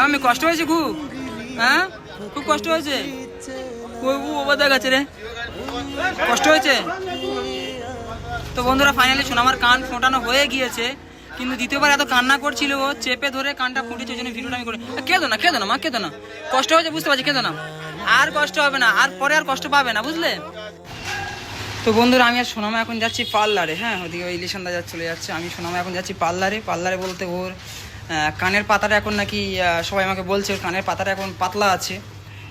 আমি কষ্ট হয়েছে খুব। হ্যাঁ? খুব কষ্ট হয়েছে? ওই ও দেখাচ্ছে রে? কষ্ট হয়েছে? তো বন্ধুরা ফাইনালি শোনো আমার কান ফোটানো হয়ে গিয়েছে, কিন্তু দ্বিতীয়বার এত কান্না করছিল ও, চেপে ধরে কানটা ফুটেছে, ওই জন্য ভিডিওটা আমি করে কেঁদো না কেঁদো না, মা কেঁদো না। কষ্ট হয়েছে, বুঝতে পারছি কেঁদো না। আর কষ্ট হবে না, আর পরে আর কষ্ট পাবে না, বুঝলে? তো বন্ধুরা, আমি আর সোনামা এখন যাচ্ছি পার্লারে। হ্যাঁ ওদিকে ওই ইলিশান্দা যা চলে যাচ্ছে। আমি সোনামা এখন যাচ্ছি পার্লারে। পার্লারে বলতে ওর কানের পাতাটা এখন নাকি সবাই আমাকে বলছে, কানের পাতাটা এখন পাতলা আছে।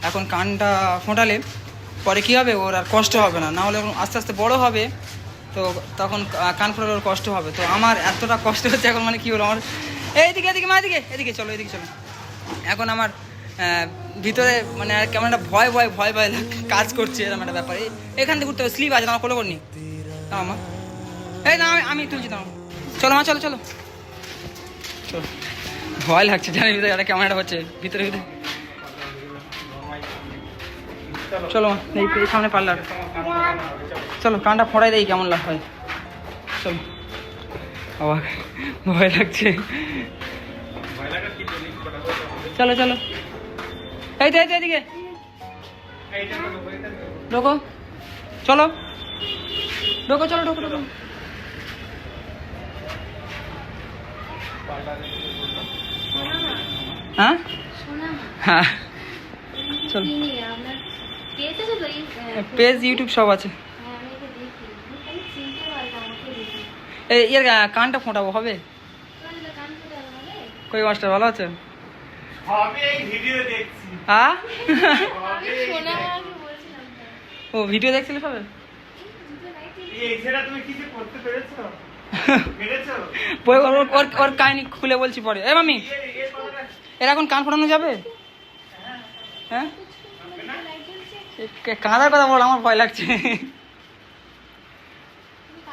এখন কানটা ফোটালে পরে কী হবে? ওর আর কষ্ট হবে না। না হলে এখন আস্তে আস্তে বড় হবে, তো তখন কান ফোটালে ওর কষ্ট হবে। তো আমার এতটা কষ্ট হচ্ছে এখন মানে কী হলো আমার এইদিকে, এদিকে, মা এদিকে এদিকে চলো এদিকে চলো। এখন আমার ভিতরে মানে আর কেমন একটা ভয় ভয় ভয় ভয় কাজ করছে এরকম একটা ব্যাপার। এখান থেকে ঘুরতে হবে স্লিপ আছে আমার কোলে করনি আমার এই না আমি- তুলছি দাও চলো, মা, চলো চলো। চলো। ভয় লাগছে, জানি ভিতরে একটা একটা হচ্ছে, ভিতরে ভিতরে। চলো, এই সামনে পার্লার চলো, কানটা ফোড়াই দেই কেমন লাগ হয় চলো। বাবা, ভয় লাগছে। চলো চলো। এই তো এই তো, এদিকে। ঢোকো। চলো। ঢোকো চলো, ঢোকো ঢোকো। হ্যাঁ? হ্যাঁ। চলো পেজ ইউটিউব সব আছে। এই এর কানটা ফোটাবো হবে? কই মাস্টার ভালো আছে হবে এই ভিডিও দেখছি। হ্যাঁ? ও ভিডিও দেখছিলে সবে? এই সেটা তুমি কিছু করতে পেরেছ? পেরেছ? পরে ওর কাহিনি খুলে বলছি পরে। এ মামি এর এখন কান ফোটানো যাবে? হ্যাঁ? কাঁদার কথা বল আমার ভয় লাগছে।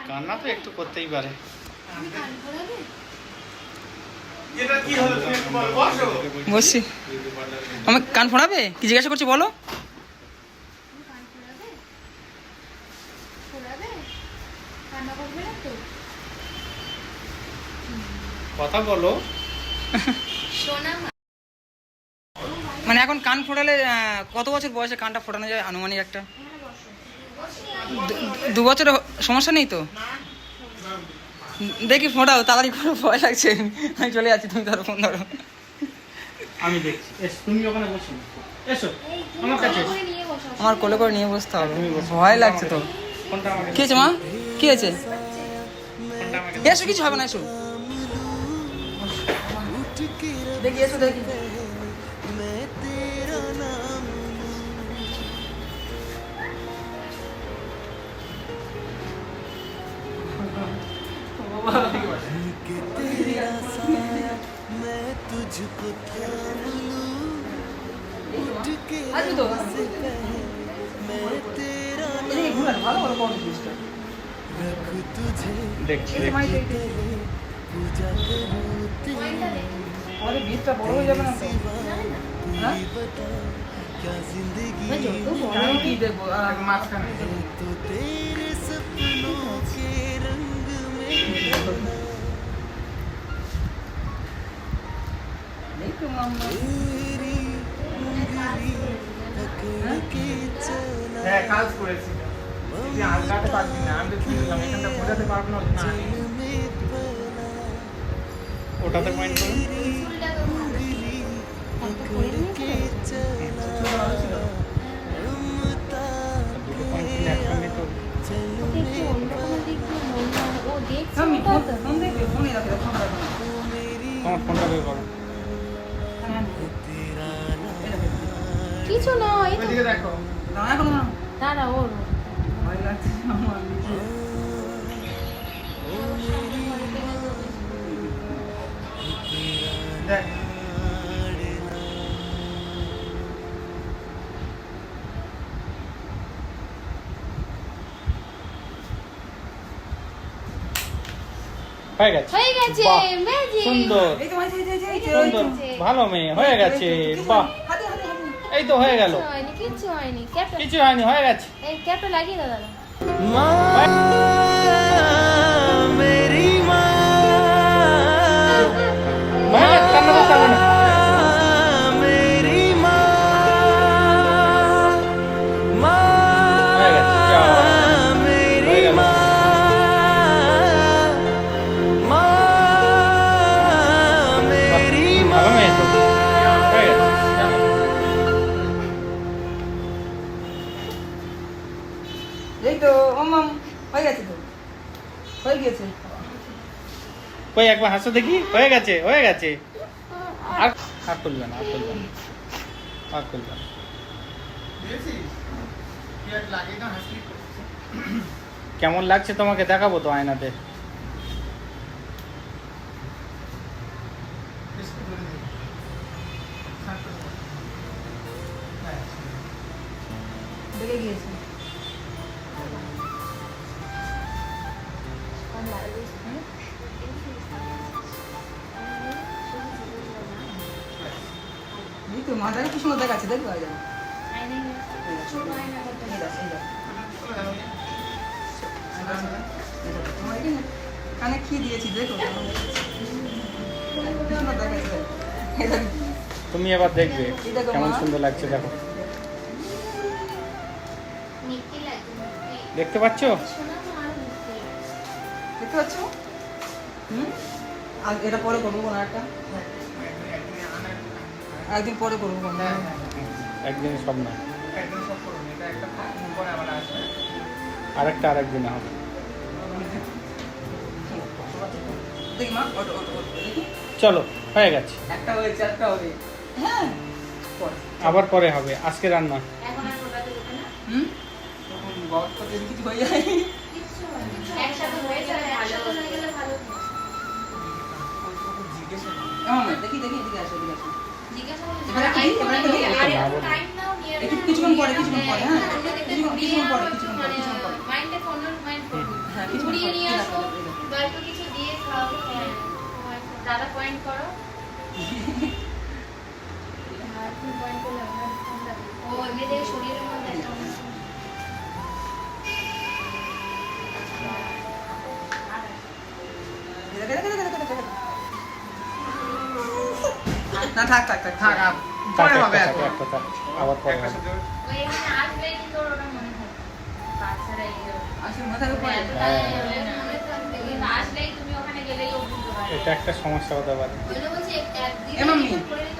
কান্না তো একটু করতেই পারে। এটা কি হলো? তুমি একটু বলো বসো। আমি কান ফোড়াবে কি জিজ্ঞাসা করছি বলো। কথা বলো। মানে এখন কান ফোটালে কত বছর বয়সে কানটা ফোটানো যায় আনুমানিক একটা? দু- দু বছরের সমস্যা নেই তো? দেখি ফোটাও তাড়াতাড়ি করে ভয় লাগছে। আমি চলে যাচ্ছি তুমি ধরো ফোন ধরো। আমি দেখছি। তুমি ওখানে বসো। এসো আমার কাছে আমার কোলে করে নিয়ে বসতে হবে। ভয় লাগছে তো। কি হয়েছে মা? কি আমাকে এসো কিছু হবে না এসো। দেখি এসো দেখি। আসবি তো এদিকে ঘুরে আয়, ভালো ভালো করো জিনিসটা। দেখছি এই যে মাইক দেখছি দেখি। আমাদের বীজটা বড় হয়ে যাবে না হ্যাঁ? তো মাম্মা। কাজ করেছি। তুই আলগাতে পারবি না আমি তো শুনলাম এখানটা বোঝাতে পারব না। না ওটাতে পয়েন্ট করো। দুটো পয়েন্ট ছিল একসঙ্গে তো। মাম্মি, ফোন ফোন দেখবে? ফোনে রাখে ফোন রাখবে না। তোমার ফোনটা বের করো। কিছু নয় এই তো। দেখো। দাঁড়া না। ওর। ভয় লাগছে আমার। দেখ। হয়ে গেছে। হয়ে গেছে সুন্দর। ভালো মেয়ে হয়ে গেছে। বাহ। এই তো হয়ে গেল। কিছু হয়নি কিছু হয়নি। ক্যাপটা কিছু হয়নি হয়ে গেছে। এই ক্যাপটা লাগিয়ে দাও দাদা। মা মেরি মা ওম ওম হয়ে গেছে তো। হয়ে গেছে। ওই একবার হাসো দেখি। হয়ে গেছে হয়ে গেছে। আর আর করবে না আর করবে না। আর করবে না। কেমন লাগছে তোমাকে? দেখাবো তো আয়নাতে। দেখে গিয়েছি। এই কি সুন্দর দেখাচ্ছে দেখো এই দেখো। এই দেখো, এই দেখো। এই দেখো, তোমার এখানে কানে কি দিয়েছি দেখো। তুমি এবার দেখবে কেমন সুন্দর লাগছে দেখো। দেখতে পাচ্ছো? দেখতে পাচ্ছ? হুম? আর এটা পরে করব কোনো একটা। আনার একদিন পরে করব হ্যাঁ হ্যাঁ একদিন সব না। একদম সব করুন এটা একটা পরে আবার আসবে। আরেকটা আরেকদিন হবে। চলো হয়ে গেছে। একটা হয়েছে একটা হবে। হ্যাঁ। আবার পরে হবে আজকে রান্না হয়ে হয় হয়ে হয়ে দেখি দেখি এদিকে আসো এদিকে আসো। কিছুক্ষণ পরে, কিছুক্ষণ পরে, হ্যাঁ। কিছুক্ষণ- পরে, কিছুক্ষণ পরে, কিছুক্ষণ। ও এমনিতে শরীরের মধ্যে কিন্তু আসলেই তুমি ওখানে গেলেই ও বুঝতে পারবে এটা একটা সমস্যা হতে পারে।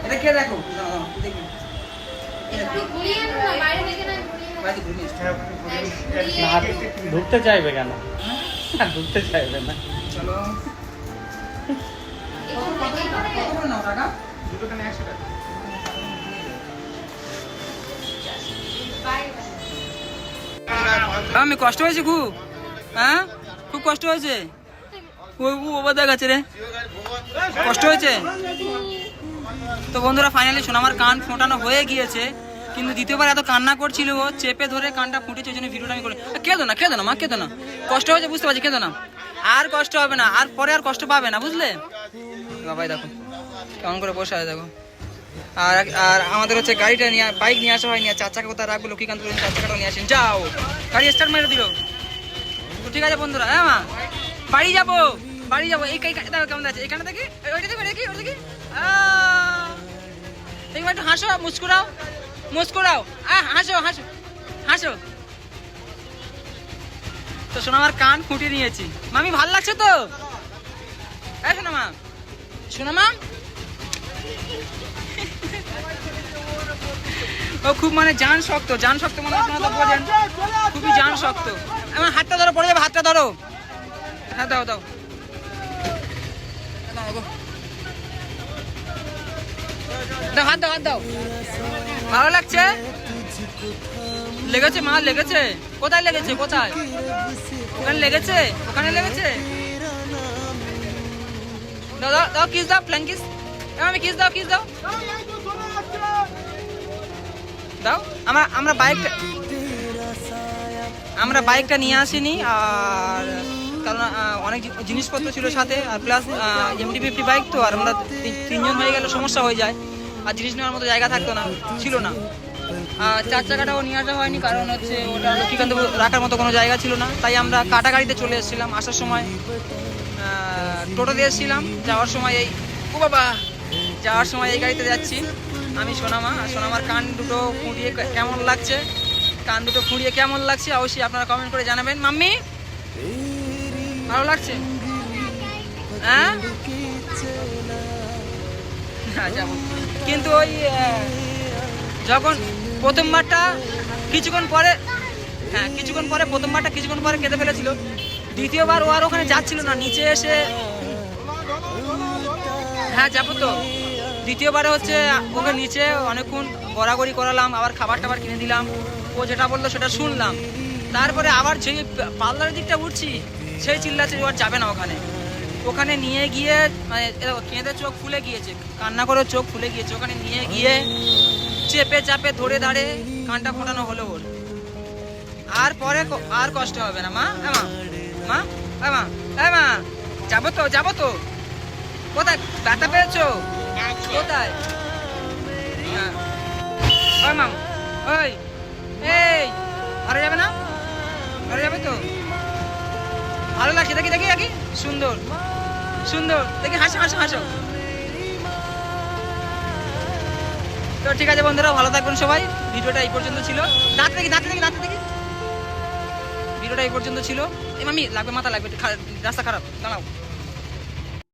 এটা কে দেখো? থেকে। হ্যাঁ, ঢুকতে চাইবে কেন? আর ঢুকতে চাইবে না। চলো। আমি কষ্ট হয়েছে খুব। হ্যাঁ? খুব কষ্ট হয়েছে? ওই রে। কষ্ট হয়েছে? তো বন্ধুরা ফাইনালি সোনামার কান ফোটানো হয়ে গিয়েছে, কিন্তু দ্বিতীয়বার এত কান্না করছিল ও, চেপে ধরে কানটা ফুটেছে, ওই জন্য ভিডিওটা আমি করে কেঁদো না কেঁদো না, মা কেঁদো না। কষ্ট হয়েছে, বুঝতে পারছি কেঁদো না। আর কষ্ট হবে না, আর পরে আর কষ্ট পাবে না, বুঝলে? বাবাই দেখো। কেমন করে বসে দেখো। আর আর আমাদের হচ্ছে গাড়িটা নিয়ে বাইক নিয়ে আসা হয়নি চার চাকা কোথায় রাখব, লক্ষ্মীকান্ত চার চাকাটা নিয়ে আসেন। যাও, গাড়ি স্টার্ট মেরে দিল। ঠিক আছে বন্ধুরা হ্যাঁ মা? বাড়ি যাব বাড়ি যাব। এই দেখো কেমন আছে। এখানে দেখি ওইটা দেখি দেখি, ওইটা দেখি! দেখি একটু হাসো, মুস্কুরাও মুস্কুরাও। হাসো হাসো হাসো। তো শোনো, আমার কান ফুটিয়ে নিয়েছি। মামি, ভালো লাগছে তো? হ্যাঁ শোনো মা শোনো মা। ও খুব মানে জান শক্ত জান শক্ত মানে আপনারা খুবই জান শক্ত। আমার হাতটা ধরো, পড়ে যাবে, হাতটা ধরো। হ্যাঁ দাও দাও। হাত দাও হাত দাও। ভালো লাগছে? লেগেছে মা, লেগেছে। কোথায় লেগেছে? কোথায়? ওখানে লেগেছে? ওখানে লেগেছে? দাও দাও কিস দাও প্ল্যান আমি কিস দাও কিস দাও। দাও। আমরা আমরা বাইকটা আমরা বাইকটা নিয়ে আসিনি আর কারণ অনেক জিনিসপত্র ছিল সাথে আর প্লাস এমটি ফিফটি বাইক তো আর আমরা তিনজন হয়ে গেলে সমস্যা হয়ে যায় আর জিনিস নেওয়ার মতো জায়গা থাকতো না ছিল না। আর চার চাকাটাও নিয়ে আসা হয়নি কারণ হচ্ছে ওটা লক্ষ্মীকান্ত রাখার মতো কোনো জায়গা ছিল না তাই আমরা কাটা গাড়িতে চলে এসেছিলাম আসার সময়। আহ, টোটোতে এসেছিলাম যাওয়ার সময় এই ও বাবা! যাওয়ার সময় এই গাড়িতে যাচ্ছি। আমি সোনামা, আর সোনামার কান দুটো ফুঁড়িয়ে কেমন লাগছে? কান দুটো ফুঁড়িয়ে কেমন লাগছে? অবশ্যই আপনারা কমেন্ট করে জানাবেন। মাম্মি, ভালো লাগছে? হ্যাঁ? আচ্ছা কিন্তু ওই যখন প্রথমবারটা, কিছুক্ষণ পরে হ্যাঁ কিছুক্ষণ পরে, প্রথমবারটা কিছুক্ষণ পরে কেঁদে ফেলেছিল। দ্বিতীয়বার ও আর ওখানে যাচ্ছিল না, নিচে এসে হ্যাঁ যাব তো। দ্বিতীয়বারে হচ্ছে ওকে নিচে অনেকক্ষণ গড়াগড়ি করালাম, আবার খাবার টাবার কিনে দিলাম। ও যেটা বলল সেটা শুনলাম। তারপরে আবার যেই পার্লারের দিকটা উঠছি সেই চিল্লাচ্ছে ও আর যাবে না ওখানে। ওখানে নিয়ে গিয়ে মানে কেঁদে চোখ ফুলে গিয়েছে, কান্না করে চোখ ফুলে গিয়েছে। ওখানে নিয়ে গিয়ে চেপে চাপে ধরে দাঁড়ে কানটা ফোটানো হলো ওর। আর পরে আর কষ্ট হবে না, মা। মা মা মা মা। যাব তো যাব তো। কোথায়? ব্যথা পেয়েছ? কোথায়। ওই মাম, ওই, এই ঘরে যাবে না? ঘরে যাবে তো? ভালো লাগছে, দেখি দেখি দেখি। সুন্দর সুন্দর। দেখি, হাসো হাসো হাসো। তো ঠিক আছে বন্ধুরা, ভালো থাকবেন সবাই। ভিডিওটা এই পর্যন্ত ছিল। দাঁত দেখি দাঁত দেখি দাঁত দেখি। ভিডিওটা এই পর্যন্ত ছিল। এই মামি, লাগবে, মাথা লাগবে রাস্তা খারাপ, দাঁড়াও।